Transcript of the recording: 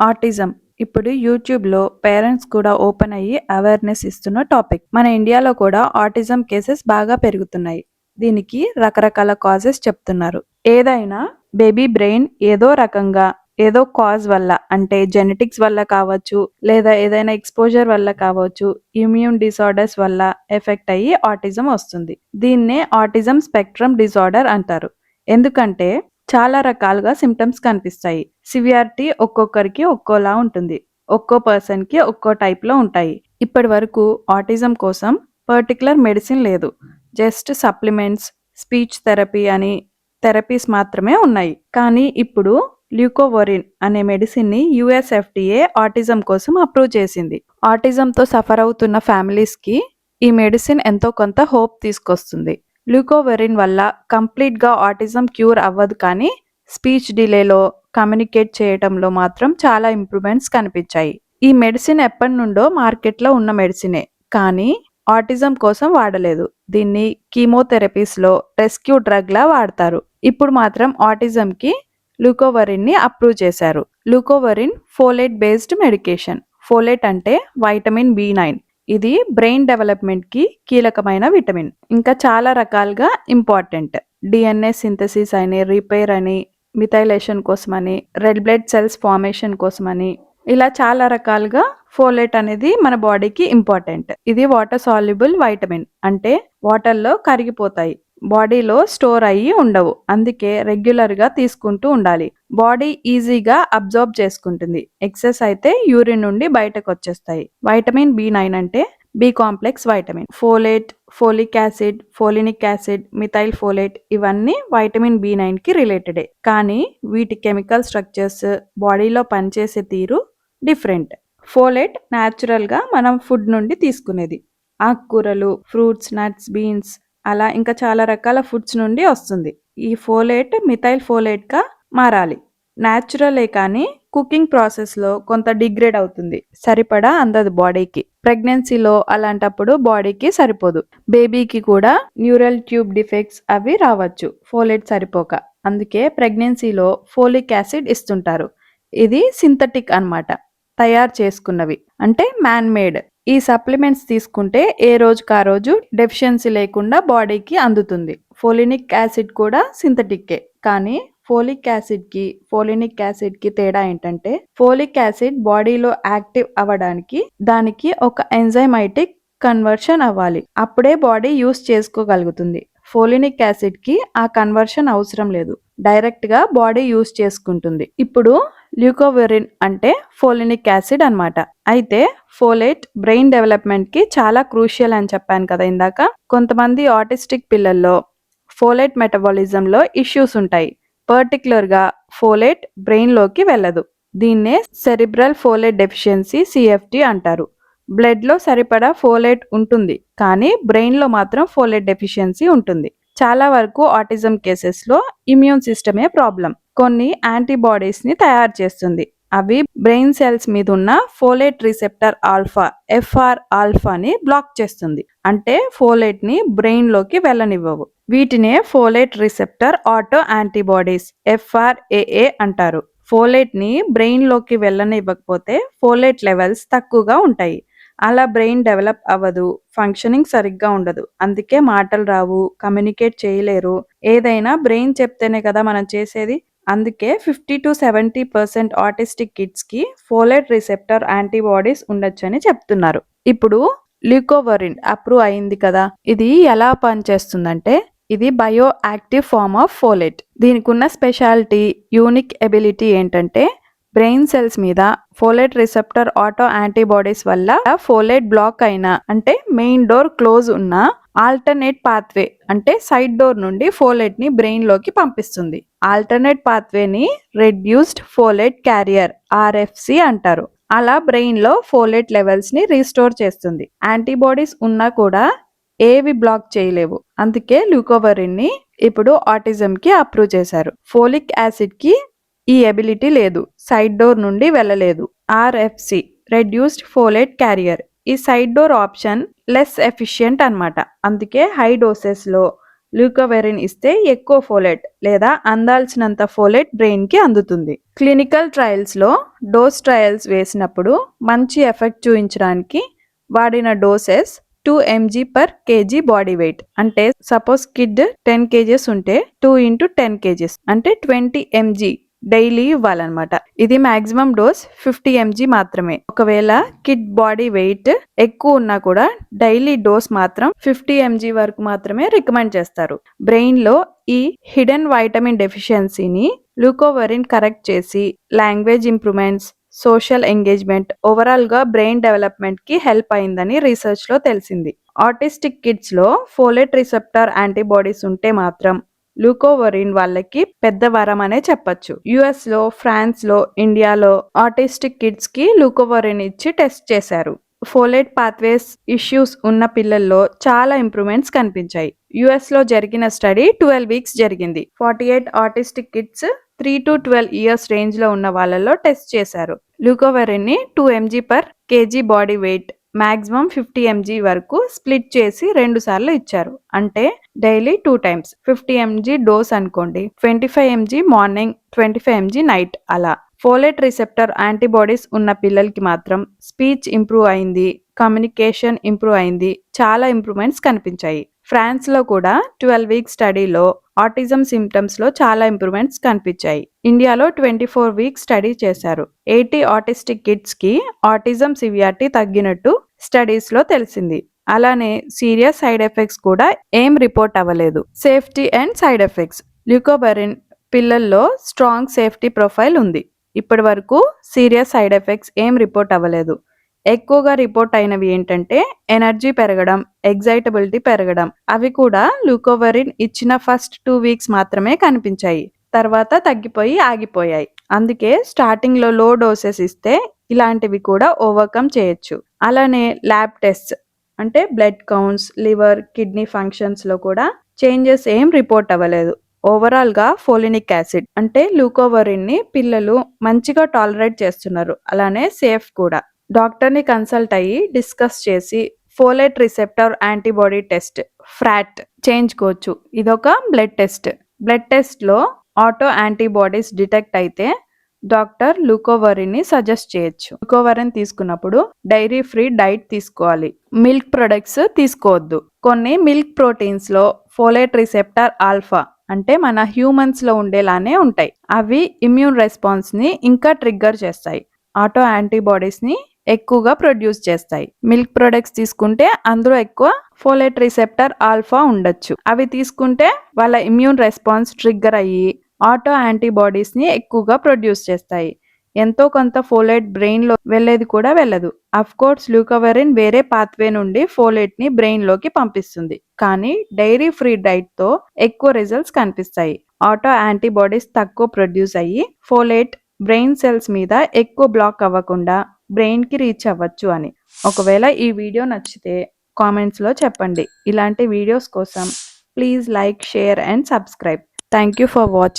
Autism. ఇప్పుడు యూట్యూబ్లో parents కూడా ఓపెన్ అయ్యి అవేర్నెస్ ఇస్తున్న టాపిక్. మన ఇండియాలో కూడా ఆటిజం కేసెస్ బాగా పెరుగుతున్నాయి. దీనికి రకరకాల కాజెస్ చెప్తున్నారు. ఏదైనా బేబీ బ్రెయిన్ ఏదో రకంగా ఏదో కాజ్ వల్ల అంటే జెనెటిక్స్ వల్ల కావచ్చు లేదా ఏదైనా ఎక్స్పోజర్ వల్ల కావచ్చు ఇమ్యూన్ డిసార్డర్స్ వల్ల ఎఫెక్ట్ అయ్యి ఆటిజం వస్తుంది. దీన్నే ఆటిజం స్పెక్ట్రమ్ డిసార్డర్ అంటారు. ఎందుకంటే చాలా రకాలుగా సిమ్టమ్స్ కనిపిస్తాయి. సివియారిటీ ఒక్కొక్కరికి ఒక్కోలా ఉంటుంది. ఒక్కో పర్సన్కి ఒక్కో టైప్లో ఉంటాయి. ఇప్పటి వరకు ఆటిజం కోసం పర్టికులర్ మెడిసిన్ లేదు. జస్ట్ సప్లిమెంట్స్ స్పీచ్ థెరపీ అని థెరపీస్ మాత్రమే ఉన్నాయి. కానీ ఇప్పుడు ల్యూకోవరిన్ అనే మెడిసిన్ని యుఎస్ఎఫ్డిఏ ఆటిజం కోసం అప్రూవ్ చేసింది. ఆటిజంతో సఫర్ అవుతున్న ఫ్యామిలీస్కి ఈ మెడిసిన్ ఎంతో కొంత హోప్ తీసుకొస్తుంది. ల్యూకోవెరిన్ వల్ల కంప్లీట్గా ఆటిజం క్యూర్ అవ్వదు కానీ స్పీచ్ డిలేలో కమ్యూనికేట్ చేయటంలో మాత్రం చాలా ఇంప్రూవ్మెంట్స్ కనిపించాయి. ఈ మెడిసిన్ ఎప్పటి నుండో మార్కెట్లో ఉన్న మెడిసినే కానీ ఆటిజం కోసం వాడలేదు. దీన్ని కీమోథెరపీస్లో రెస్క్యూ డ్రగ్లా వాడతారు. ఇప్పుడు మాత్రం ఆటిజంకి లూకోవరిన్ని అప్రూవ్ చేశారు. Leucovorin folate based medication. Folate అంటే వైటమిన్ బి నైన్. ఇది బ్రెయిన్ డెవలప్మెంట్కి కీలకమైన విటమిన్. ఇంకా చాలా రకాలుగా ఇంపార్టెంట్. డిఎన్ఏ సింథసిస్ అని రిపేర్ అని మిథైలేషన్ కోసమని రెడ్ బ్లడ్ సెల్స్ ఫార్మేషన్ కోసమని ఇలా చాలా రకాలుగా ఫోలేట్ అనేది మన బాడీకి ఇంపార్టెంట్. ఇది వాటర్ సాల్యుబుల్ వైటమిన్. అంటే వాటర్లో కరిగిపోతాయి. బాడీలో స్టోర్ అయ్యి ఉండవు. అందుకే రెగ్యులర్గా తీసుకుంటూ ఉండాలి. బాడీ ఈజీగా అబ్జర్బ్ చేసుకుంటుంది. ఎక్సెస్ అయితే యూరిన్ నుండి బయటకు వచ్చేస్తాయి వైటమిన్ బి నైన్ అంటే B complex vitamin. Folate folic acid folinic acid methyl folate ఇవన్నీ వైటమిన్ బి నైన్కి రిలేటెడే. కానీ వీటి కెమికల్ స్ట్రక్చర్స్ బాడీలో పనిచేసే తీరు డిఫరెంట్. ఫోలేట్ న్యాచురల్గా మనం ఫుడ్ నుండి తీసుకునేది. ఆకుకూరలు ఫ్రూట్స్ నట్స్ బీన్స్ అలా ఇంకా చాలా రకాల ఫుడ్స్ నుండి వస్తుంది. ఈ ఫోలేట్ మిథైల్ ఫోలేట్గా మారాలి. న్యాచురలే కానీ కుకింగ్ ప్రాసెస్లో కొంత డిగ్రేడ్ అవుతుంది. సరిపడా అందదు బాడీకి. ప్రెగ్నెన్సీలో అలాంటప్పుడు బాడీకి సరిపోదు. బేబీకి కూడా న్యూరల్ ట్యూబ్ డిఫెక్ట్స్ అవి రావచ్చు. ఫోలేట్ సరిపోక. అందుకే ప్రెగ్నెన్సీలో ఫోలిక్ యాసిడ్ ఇస్తుంటారు. ఇది సింథటిక్ అన్నమాట. తయారు చేసుకున్నవి. అంటే మ్యాన్ మేడ్ ఈ సప్లిమెంట్స్ తీసుకుంటే ఏ రోజుకి ఆ రోజు డెఫిషియన్సీ లేకుండా బాడీకి అందుతుంది. ఫోలినిక్ యాసిడ్ కూడా సింథటిక్కే. కానీ ఫోలిక్ యాసిడ్కి ఫోలినిక్ యాసిడ్కి తేడా ఏంటంటే ఫోలిక్ యాసిడ్ బాడీలో యాక్టివ్ అవ్వడానికి దానికి ఒక ఎంజైమైటిక్ కన్వర్షన్ అవ్వాలి. అప్పుడే బాడీ యూస్ చేసుకోగలుగుతుంది. ఫోలినిక్ యాసిడ్కి ఆ కన్వర్షన్ అవసరం లేదు. డైరెక్ట్గా బాడీ యూస్ చేసుకుంటుంది. ఇప్పుడు ల్యూకోవెరిన్ అంటే ఫోలినిక్ యాసిడ్ అనమాట అయితే ఫోలేట్ బ్రెయిన్ డెవలప్మెంట్కి చాలా క్రూషియల్ అని చెప్పాను కదా ఇందాక. కొంతమంది ఆటిస్టిక్ పిల్లల్లో ఫోలేట్ మెటబాలిజంలో ఇష్యూస్ ఉంటాయి. పర్టిక్యులర్గా ఫోలేట్ బ్రెయిన్లోకి వెళ్ళదు. దీన్నే సెరిబ్రల్ ఫోలేట్ డెఫిషియన్సీ సిఎఫ్టి అంటారు. బ్లడ్లో సరిపడా ఫోలేట్ ఉంటుంది కానీ బ్రెయిన్లో మాత్రం ఫోలేట్ డెఫిషియన్సీ ఉంటుంది. చాలా వరకు ఆటిజం కేసెస్లో ఇమ్యూన్ సిస్టమే ప్రాబ్లం. కొన్ని యాంటీబాడీస్ని తయారు చేస్తుంది. అవి బ్రెయిన్ సెల్స్ మీద ఉన్న ఫోలేట్ రిసెప్టర్ ఆల్ఫా ఎఫ్ఆర్ ఆల్ఫాని బ్లాక్ చేస్తుంది. అంటే ఫోలేట్ని బ్రెయిన్లోకి వెళ్ళనివ్వవు. వీటినే folate receptor auto antibodies FRAA అంటారు. ఫోలేట్ని బ్రెయిన్లోకి వెళ్ళనివ్వకపోతే ఫోలేట్ లెవెల్స్ తక్కువగా ఉంటాయి. అలా బ్రెయిన్ డెవలప్ అవ్వదు ఫంక్షనింగ్ సరిగ్గా ఉండదు. అందుకే మాటలు రావు కమ్యూనికేట్ చేయలేరు. ఏదైనా బ్రెయిన్ చెప్తేనే కదా మనం చేసేది. అందుకే fifty to seventy percent autistic కిడ్స్కి ఫోలేట్ రిసెప్టర్ యాంటీబాడీస్ ఉండొచ్చని చెప్తున్నారు. ఇప్పుడు ల్యూకోవరిన్ అప్రూవ్ అయింది కదా ఇది ఎలా పనిచేస్తుందంటే ఇది bio active form of folate. దీనికి ఉన్న స్పెషాలిటీ యూనిక్ ఎబిలిటీ ఏంటంటే బ్రెయిన్ సెల్స్ మీద ఫోలేట్ రిసెప్టర్ ఆటో యాంటీబాడీస్ వల్ల ఫోలేట్ బ్లాక్ అయిన అంటే మెయిన్ డోర్ క్లోజ్ ఉన్న ఆల్టర్నేట్ పాత్వే అంటే సైడ్ డోర్ నుండి ఫోలెట్ని బ్రెయిన్లోకి పంపిస్తుంది. ఆల్టర్నేట్ పాత్వేని రెడ్యూస్డ్ ఫోలెట్ క్యారియర్ ఆర్ఎఫ్సి అంటారు. అలా బ్రెయిన్లో ఫోలెట్ లెవెల్స్ని రీస్టోర్ చేస్తుంది. యాంటీబాడీస్ ఉన్నా కూడా ఏవి బ్లాక్ చేయలేవు. అందుకే ల్యూకోవరిన్ని ఇప్పుడు ఆటిజంకి అప్రూవ్ చేశారు. ఫోలిక్ యాసిడ్కి ఈ ఎబిలిటీ లేదు. సైడ్ డోర్ నుండి వెళ్ళలేదు. RFC reduced folate carrier. ఈ side door option less efficient అనమాట అందుకే హై డోసెస్లో ల్యూకోవెరిన్ ఇస్తే ఎక్కువ ఫోలెట్ లేదా అందాల్సినంత ఫోలెట్ బ్రెయిన్కి అందుతుంది. క్లినికల్ ట్రయల్స్లో డోస్ ట్రయల్స్ వేసినప్పుడు మంచి ఎఫెక్ట్ చూపించడానికి వాడిన doses two mg per kg body weight. అంటే సపోజ్ కిడ్ టెన్ కేజెస్ ఉంటే టూ ఇంటూ టెన్ కేజెస్. అంటే ట్వంటీ ఎంజీ డైలీ ఇవ్వాలన్నమాట. ఇది మాక్సిమం డోస్ ఫిఫ్టీ ఎంజీ మాత్రమే. ఒకవేళ కిడ్ బాడీ వెయిట్ ఎక్కువ ఉన్నా కూడా డైలీ డోస్ మాత్రం ఫిఫ్టీ ఎంజీ వరకు మాత్రమే రికమెండ్ చేస్తారు. బ్రెయిన్లో ఈ హిడెన్ వైటమిన్ డెఫిషియన్సీని లూకోవరిన్ కరెక్ట్ చేసి లాంగ్వేజ్ ఇంప్రూవ్మెంట్స్ సోషల్ ఎంగేజ్మెంట్ ఓవరాల్గా బ్రెయిన్ డెవలప్మెంట్కి హెల్ప్ అయిందని రీసెర్చ్లో తెలిసింది. ఆటిస్టిక్ కిడ్స్లో ఫోలెట్ రిసెప్టర్ యాంటీబాడీస్ ఉంటే మాత్రం లూకోవరిన్ వాళ్ళకి పెద్ద వరం అనే చెప్పొచ్చు. యుఎస్లో ఫ్రాన్స్లో ఇండియాలో ఆటిస్టిక్ కిడ్స్కి లూకోవరిన్ ఇచ్చి టెస్ట్ చేశారు. ఫోలేట్ పాత్వేస్ ఇష్యూస్ ఉన్న పిల్లల్లో చాలా ఇంప్రూవ్మెంట్స్ కనిపించాయి. యుఎస్లో జరిగిన స్టడీ ట్వెల్వ్ వీక్స్ జరిగింది. Forty eight artistic kids three to twelve years రేంజ్లో ఉన్న వాళ్ళలో టెస్ట్ చేశారు. లూకోవెరిన్ని two mg per kg body weight maximum fifty mg వరకు స్ప్లిట్ చేసి రెండు సార్లు ఇచ్చారు. అంటే daily two times. Fifty mg dose అనుకోండి. Twenty five mg morning twenty five mg night అలా. ఫోలెట్ రిసెప్టర్ యాంటీబాడీస్ ఉన్న పిల్లలకి మాత్రం స్పీచ్ ఇంప్రూవ్ అయింది కమ్యూనికేషన్ ఇంప్రూవ్ అయింది చాలా ఇంప్రూవ్మెంట్స్ కనిపించాయి. ఫ్రాన్స్లో కూడా ట్వెల్వ్ వీక్ స్టడీలో ఆటిజం సిమ్టమ్స్లో చాలా ఇంప్రూవ్మెంట్స్ కనిపించాయి. ఇండియాలో ట్వంటీ ఫోర్ వీక్ స్టడీ చేశారు. ఎయిటీ ఆటిస్టిక్ కిడ్స్కి ఆటిజం సివియారిటీ తగ్గినట్టు స్టడీస్లో తెలిసింది. అలానే సీరియస్ సైడ్ ఎఫెక్ట్స్ కూడా ఏం రిపోర్ట్ అవ్వలేదు. Safety and side effects. Leucovorin పిల్లల్లో స్ట్రాంగ్ సేఫ్టీ ప్రొఫైల్ ఉంది. ఇప్పటి వరకు సీరియస్ సైడ్ ఎఫెక్ట్స్ ఏం రిపోర్ట్ అవ్వలేదు. ఎక్కువగా రిపోర్ట్ అయినవి ఏంటంటే ఎనర్జీ పెరగడం ఎగ్జైటబిలిటీ పెరగడం. అవి కూడా లూకోవరిన్ ఇచ్చిన ఫస్ట్ టూ వీక్స్ మాత్రమే కనిపించాయి. తర్వాత తగ్గిపోయి ఆగిపోయాయి. అందుకే స్టార్టింగ్లో లో డోసెస్ ఇస్తే ఇలాంటివి కూడా ఓవర్కమ్ చేయొచ్చు. అలానే ల్యాబ్ టెస్ట్ అంటే బ్లడ్ కౌంట్స్ లివర్ కిడ్నీ ఫంక్షన్స్లో కూడా చేంజెస్ ఏం రిపోర్ట్ అవ్వలేదు. ఓవరాల్గా ఫోలినిక్ యాసిడ్ అంటే లూకోవరిన్ని పిల్లలు మంచిగా టాలరేట్ చేస్తున్నారు. అలానే సేఫ్ కూడా. డాక్టర్ని కన్సల్ట్ అయ్యి డిస్కస్ చేసి folate receptor antibody test FRAT చేయించుకోవచ్చు ఇదొక బ్లడ్ టెస్ట్. బ్లడ్ టెస్ట్లో ఆటో యాంటీబాడీస్ డిటెక్ట్ అయితే డాక్టర్ లూకోవరిని సజెస్ట్ చేయొచ్చు. లూకోవరిని తీసుకున్నప్పుడు డైరీ ఫ్రీ డైట్ తీసుకోవాలి. మిల్క్ ప్రొడక్ట్స్ తీసుకోవద్దు. కొన్ని మిల్క్ ప్రోటీన్స్లో ఫోలేట్ రిసెప్టర్ ఆల్ఫా అంటే మన హ్యూమన్స్లో ఉండేలానే ఉంటాయి. అవి ఇమ్యూన్ రెస్పాన్స్ని ఇంకా ట్రిగ్గర్ చేస్తాయి. ఆటో యాంటీబాడీస్ని ఎక్కువగా ప్రొడ్యూస్ చేస్తాయి. మిల్క్ ప్రొడక్ట్స్ తీసుకుంటే అందులో ఎక్కువ ఫోలేట్ రిసెప్టర్ ఆల్ఫా ఉండొచ్చు. అవి తీసుకుంటే వాళ్ళ ఇమ్యూన్ రెస్పాన్స్ ట్రిగ్గర్ అయ్యి ఆటో యాంటీబాడీస్ని ఎక్కువగా ప్రొడ్యూస్ చేస్తాయి. ఎంతో కొంత ఫోలేట్ బ్రెయిన్లో వెళ్ళేది కూడా వెళ్ళదు. అఫ్ కోర్స్ లూకవెరిన్ వేరే పాత్వే నుండి ఫోలేట్ని బ్రెయిన్లోకి పంపిస్తుంది. కానీ డైరీ ఫ్రీ డైట్తో ఎక్కువ రిజల్ట్స్ కనిపిస్తాయి. ఆటో యాంటీబాడీస్ తక్కువ ప్రొడ్యూస్ అయ్యి ఫోలేట్ బ్రెయిన్ సెల్స్ మీద ఎక్కువ బ్లాక్ అవ్వకుండా బ్రెయిన్కి రీచ్ అవ్వచ్చు అని. ఒకవేళ ఈ వీడియో నచ్చితే కామెంట్స్లో చెప్పండి. ఇలాంటి వీడియోస్ కోసం please like share and subscribe. Thank you for watching